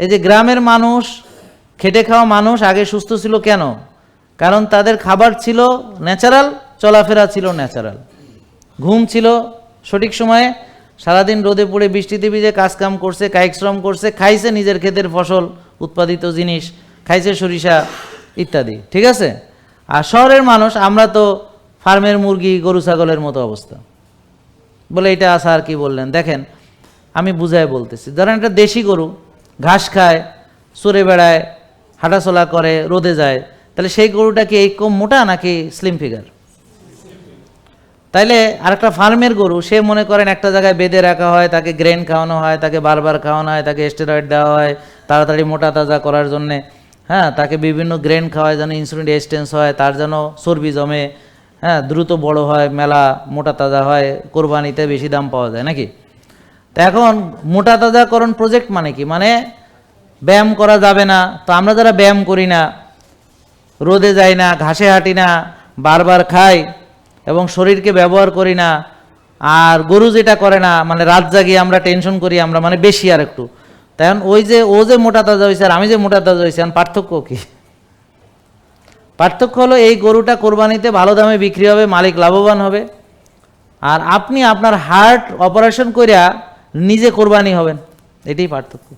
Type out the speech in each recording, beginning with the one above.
এই যে গ্রামের মানুষ, খেটে খাওয়া মানুষ আগে সুস্থ ছিল কেন? কারণ তাদের খাবার ছিল ন্যাচারাল চলাফেরা ছিল ন্যাচারাল ঘুম ছিল সঠিক সময়ে, সারাদিন রোদে পড়ে বৃষ্টিতে ভিজে কাজকাম করছে, কায়িক শ্রম করছে, খাইছে নিজের ক্ষেতের ফসল, উৎপাদিত জিনিস, খাইছে সরিষা ইত্যাদি, ঠিক আছে? আর শহরের মানুষ, আমরা তো ফার্মের মুরগি, গরু, ছাগলের মতো অবস্থা। বলে এটা আসা আর কি বললেন? দেখেন, আমি বুঝায় বলতেছি। ধরেন একটা দেশি গরু ঘাস খায় সরে বেড়ায়, হাঁটাচলা করে, রোদে যায়, তাহলে সেই গরুটা কি এই কম মোটা নাকি স্লিম ফিগার তাইলে আরেকটা ফার্মের গরু, সে মনে করেন একটা জায়গায় বেঁধে রাখা হয়, তাকে গ্রেন খাওয়ানো হয়, তাকে বারবার খাওয়ানো হয়, তাকে স্টেরয়েড দেওয়া হয়, তাড়াতাড়ি মোটা তাজা করার জন্যে হ্যাঁ তাকে বিভিন্ন গ্রেন খাওয়ায়, যেন ইনসুলিন রেজিস্ট্যান্স হয়, তার যেন চর্বি জমে হ্যাঁ দ্রুত বড় হয়, মেলা মোটা তাজা হয়, কোরবানিতে বেশি দাম পাওয়া যায়, নাকি? তা এখন মোটা তাজাকরণ প্রজেক্ট মানে কি? মানে ব্যায়াম করা যাবে না, তো আমরা যারা ব্যায়াম করি না, রোদে যাই না, ঘাসে হাঁটি না, বারবার খাই এবং শরীরকে ব্যবহার করি না, আর গরু যেটা করে না মানে রাত জাগিয়ে আমরা টেনশন করি, আমরা মানে বেশি আর একটু। তখন ওই যে, ও যে মোটা তাজা হয়েছে আর আমি যে মোটা তাজা হয়েছি পার্থক্য কি? পার্থক্য হলো এই গরুটা কোরবানিতে ভালো দামে বিক্রি হবে, মালিক লাভবান হবে। আর আপনি আপনার হার্ট অপারেশন করিয়া নিজে কোরবানি হবেন। এটাই পার্থক্য।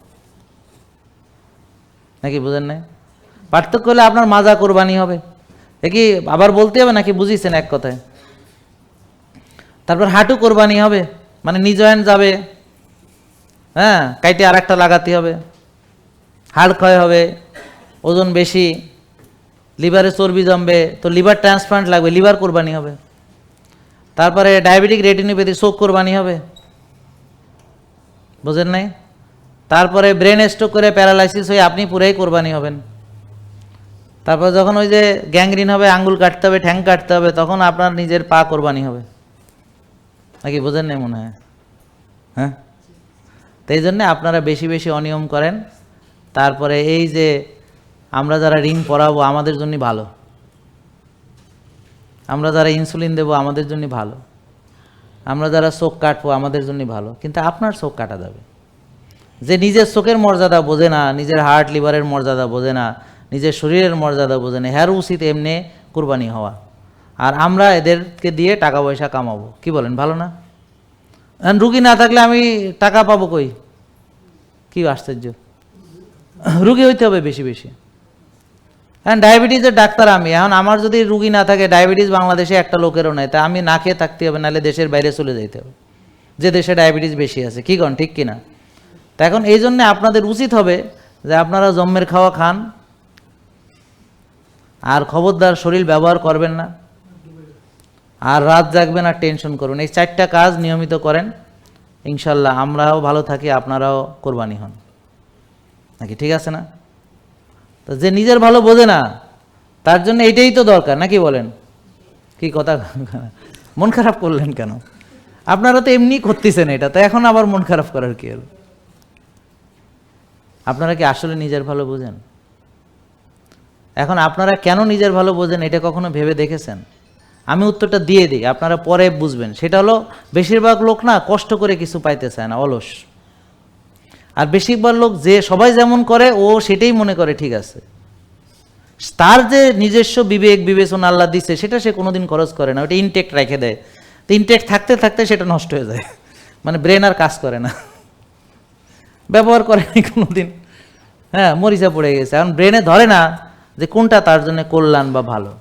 নাকি বুঝেন নাই? পার্থক্য হলে আপনার মাজা কোরবানি হবে। এ কি আবার বলতে হবে নাকি বুঝিয়েছেন এক কথায়? তারপর হাঁটু কোরবানি হবে মানে নিজয়ন যাবে। হ্যাঁ কাইটে আর একটা লাগাতে হবে। হাড় ক্ষয় হবে, ওজন বেশি, লিভারে চর্বি জমবে, তো লিভার ট্রান্সপ্লান্ট লাগবে, লিভার কোরবানি হবে। তারপরে ডায়াবেটিক রেটিনোপ্যাথি, চোখ কোরবানি হবে। বুঝেন নাই? তারপরে ব্রেন স্ট্রোক করে প্যারালাইসিস হয়ে আপনি পুরাই কোরবানি হবেন। তারপর যখন ওই যে গ্যাংরিন হবে, আঙ্গুল কাটতে হবে, ঠ্যাং কাটতে হবে, তখন আপনার নিজের পা কোরবানি হবে। নাকি বোঝেন নাই মনে হয়? হ্যাঁ? তো এই জন্যে আপনারা বেশি বেশি অনিয়ম করেন। তারপরে এই যে আমরা যারা রিং পরাবো, আমাদের জন্য ভালো। আমরা যারা ইনসুলিন দেবো, আমাদের জন্য ভালো। আমরা যারা চোখ কাটবো, আমাদের জন্য ভালো। কিন্তু আপনার চোখ কাটা যাবে। যে নিজের চোখের মর্যাদা বোঝে না, নিজের হার্ট লিভারের মর্যাদা বোঝে না, নিজের শরীরের মর্যাদা বোঝে না, হ্যার উচিত এমনি কুরবানি হওয়া। আর আমরা এদেরকে দিয়ে টাকা পয়সা কামাবো। কি বলেন, ভালো না? রুগী না থাকলে আমি টাকা পাবো কই? কি আশ্চর্য। রুগী হইতে হবে বেশি বেশি। হ্যাঁ ডায়াবেটিসের ডাক্তার আমি। এখন আমার যদি রুগী না থাকে, ডায়াবেটিস বাংলাদেশে একটা লোকেরও নাই। তা আমি না খেয়ে থাকতে হবে, নাহলে দেশের বাইরে চলে যেতে হবে। যে দেশে ডায়াবেটিস বেশি আছে, কি কন, ঠিক কিনা? তা এখন এই জন্যে আপনাদের উচিত হবে যে আপনারা জম্মের খাওয়া খান। আর খবরদার শরীর ব্যবহার করবেন না। আর রাত জাগবেন আর টেনশন করুন। এই চারটা কাজ নিয়মিত করেন। ইনশাল্লাহ আমরাও ভালো থাকি, আপনারাও কোরবানি হন। নাকি ঠিক আছে না? তো যে নিজের ভালো বোঝে না, তার জন্য এটাই তো দরকার, নাকি বলেন? কি কথা? মন খারাপ করলেন কেন? আপনারা তো এমনি করতেছেন এটা, তো এখন আবার মন খারাপ করার কি হলো? আপনারা কি আসলে নিজের ভালো বোঝেন? এখন আপনারা কেন নিজের ভালো বোঝেন, এটা কখনো ভেবে দেখেছেন? আমি উত্তরটা দিয়ে দিই, আপনারা পরে বুঝবেন। সেটা হলো, বেশিরভাগ লোক না কষ্ট করে কিছু পাইতে চায় না, অলস। আর বেশিরভাগ লোক যে সবাই যেমন করে, ও সেটাই মনে করে, ঠিক আছে। তার যে নিজস্ব বিবেক, বিবেচনা আল্লাহ দিচ্ছে সেটা সে কোনোদিন খরচ করে না। ওটা ইনটেক্ট রেখে দেয়। তো ইনটেক্ট থাকতে থাকতে সেটা নষ্ট হয়ে যায়। মানে ব্রেন আর কাজ করে না। ব্যবহার করেনি কোনোদিন। হ্যাঁ মরিচা পড়ে গেছে। এখন ব্রেনে ধরে না যে কোনটা তার জন্য কল্যাণ বা ভালো।